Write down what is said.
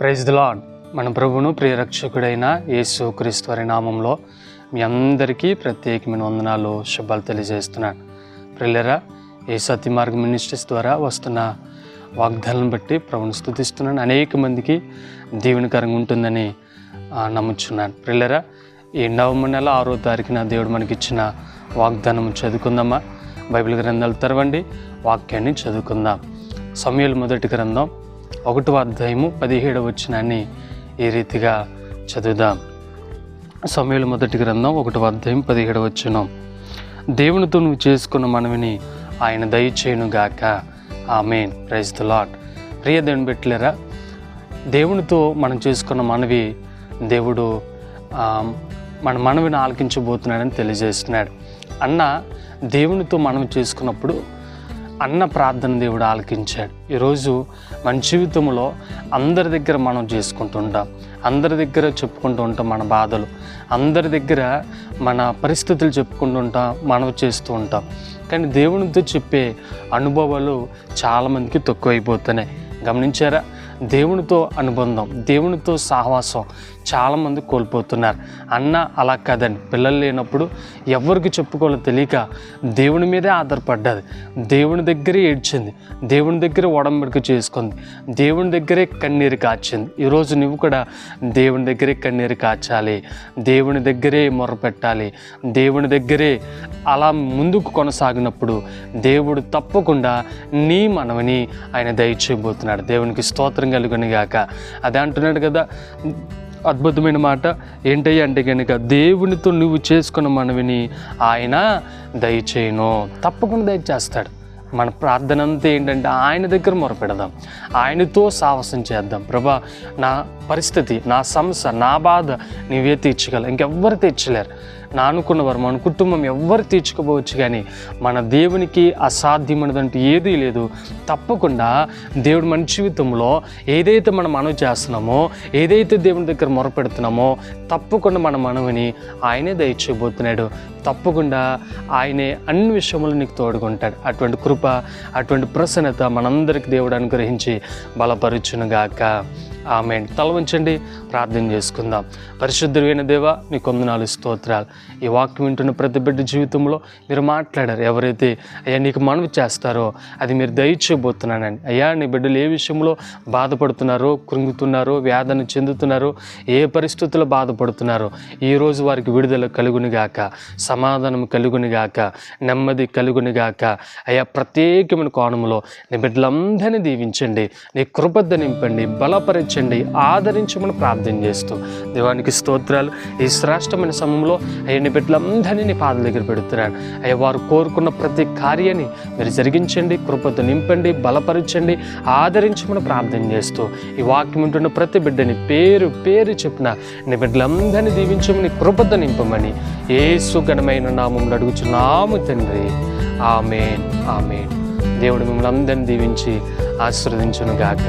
Praise the lord మన ప్రభువును ప్రియరక్షకుడైన యేసు క్రీస్తు వారి నామంలో మీ అందరికీ ప్రత్యేకమైన వందనాలు శుభాలు తెలియజేస్తున్నాను. ప్రిల్లరా ఏ సత్యమార్గ మినిస్ట్రీస్ ద్వారా వస్తున్న వాగ్దాలను బట్టి ప్రభుని స్థుతిస్తున్నాను. అనేక మందికి దీవెనకరంగా ఉంటుందని నమ్ముచున్నాను. ప్రిల్లరా ఈ నవంబర్ నెల ఆరో తారీఖున దేవుడు మనకిచ్చిన వాగ్దానం చదువుకుందామా? బైబిల్ గ్రంథాలు తెరవండి వాక్యాన్ని చదువుకుందాం. సమయాలు మొదటి గ్రంథం ఒకటో అధ్యాయము పదిహేడవ వచ్చినాన్ని ఈ రీతిగా చదువుదాం. సమయాలు మొదటి గ్రంథం ఒకటో అధ్యాయం పదిహేడవ వచనం. దేవునితో నువ్వు చేసుకున్న మనవిని ఆయన దయచేయును గాక. ఆమెన్. ప్రైజ్ ద లాట్ ప్రియ దేవుని పెట్టలేరా దేవునితో మనం చేసుకున్న మనవి దేవుడు మన మనవిని ఆలకించబోతున్నాడని తెలియజేస్తున్నాడు. అన్న దేవునితో మనం చేసుకున్నప్పుడు అన్న ప్రార్థన దేవుడు ఆలకించాడు. ఈరోజు మన జీవితంలో అందరి దగ్గర మనం చేసుకుంటుంటాం అందరి దగ్గర చెప్పుకుంటూ ఉంటాం మన బాధలు అందరి దగ్గర మన పరిస్థితులు చెప్పుకుంటూ ఉంటాం మనం చేస్తూ ఉంటాం. కానీ దేవునితో చెప్పే అనుభవాలు చాలామందికి తక్కువైపోతున్నాయి. గమనించారా? దేవునితో అనుబంధం దేవునితో సహవాసం చాలామంది కోల్పోతున్నారు. అన్న అలా కాదండి పిల్లలు లేనప్పుడు ఎవరికి చెప్పుకోవాలో తెలియక దేవుని మీదే ఆధారపడ్డది. దేవుని దగ్గరే ఏడ్చింది. దేవుని దగ్గరే ఒడంబడిక చేసుకుంది. దేవుని దగ్గరే కన్నీరు కాచింది. ఈరోజు నువ్వు కూడా దేవుని దగ్గరే కన్నీరు కాచాలి. దేవుని దగ్గరే మొరపెట్టాలి దేవుని దగ్గరే అలా ముందుకు కొనసాగినప్పుడు దేవుడు తప్పకుండా నీ మనవిని ఆయన దయచేయబోతున్నాడు. దేవునికి స్తోత్రం కలుగునిగాక అదే అంటున్నాడు కదా అద్భుతమైన మాట ఏంటయ్య అంటే కనుక దేవునితో నువ్వు చేసుకున్న మనవిని ఆయన దయచేయను. తప్పకుండా దయచేస్తాడు. మన ప్రార్థన అంతా ఏంటంటే ఆయన దగ్గర మొరపెడదాం. ఆయనతో సాహసం చేద్దాం. ప్రభా నా పరిస్థితి నా సమస్య నా బాధ నీవే తీర్చగలవు. ఇంకెవ్వరు తీర్చలేరు. నా అనుకున్నవారు మన కుటుంబం ఎవ్వరు తీర్చుకోవచ్చు కానీ మన దేవునికి అసాధ్యమైనదంటూ ఏదీ లేదు. తప్పకుండా దేవుడు మన జీవితంలో ఏదైతే మనం మనవి చేస్తున్నామో ఏదైతే దేవుని దగ్గర మొరపెడుతున్నామో తప్పకుండా మన మనవిని ఆయనే దయచేయబోతున్నాడు. తప్పకుండా ఆయనే అన్ని విషయంలో నీకు తోడుకుంటాడు అటువంటి కృప అటువంటి ప్రసన్నత మనందరికి దేవుడు అనుగ్రహించి బలపరుచునుగాక. ఆమె తల ఉంచండి ప్రార్థన చేసుకుందాం. పరిశుద్ధుడైన దేవ నీ కొందనాలు స్తోత్రాలు. ఈ వాక్యం వింటున్న ప్రతి బిడ్డ జీవితంలో మీరు మాట్లాడారు. ఎవరైతే అయ్యా నీకు మనవి చేస్తారో అది మీరు దయచేయబోతున్నానండి. అయ్యా నీ బిడ్డలు ఏ విషయంలో బాధపడుతున్నారో కృంగుతున్నారో వేదన చెందుతున్నారో ఏ పరిస్థితుల్లో బాధపడుతున్నారో ఈరోజు వారికి విడుదల కలుగునిగాక సమాధానం కలుగునిగాక నెమ్మది కలుగునిగాక. అయ్యా ప్రత్యేకమైన కోణంలో నీ బిడ్డలందరినీ దీవించండి. నీ కృపద నింపండి బలపరచండి ఆదరించమని ప్రార్థన చేస్తూ. దేవానికి స్తోత్రాలు. ఈ శ్రేష్టమైన సమయంలో అయ్యని బిడ్డలందరినీ నీ పాదల దగ్గర పెడుతున్నాను అయ్యా వారు కోరుకున్న ప్రతి కార్యాన్ని మీరు జరిగించండి కృపతో నింపండి బలపరచండి ఆదరించమని ప్రార్థన చేస్తూ. ఈ వాక్యం ఉంటున్న ప్రతి బిడ్డని పేరు పేరు చెప్పిన నీ బిడ్డలందరినీ దీవించమని కృపతో నింపమని ఏసు ఘనమైన నామంలో అడుగుచున్నాము తండ్రి. Amen amen. దేవుడు మిమ్మల్ని అందరిని దీవించి ఆశీర్వదించును గాక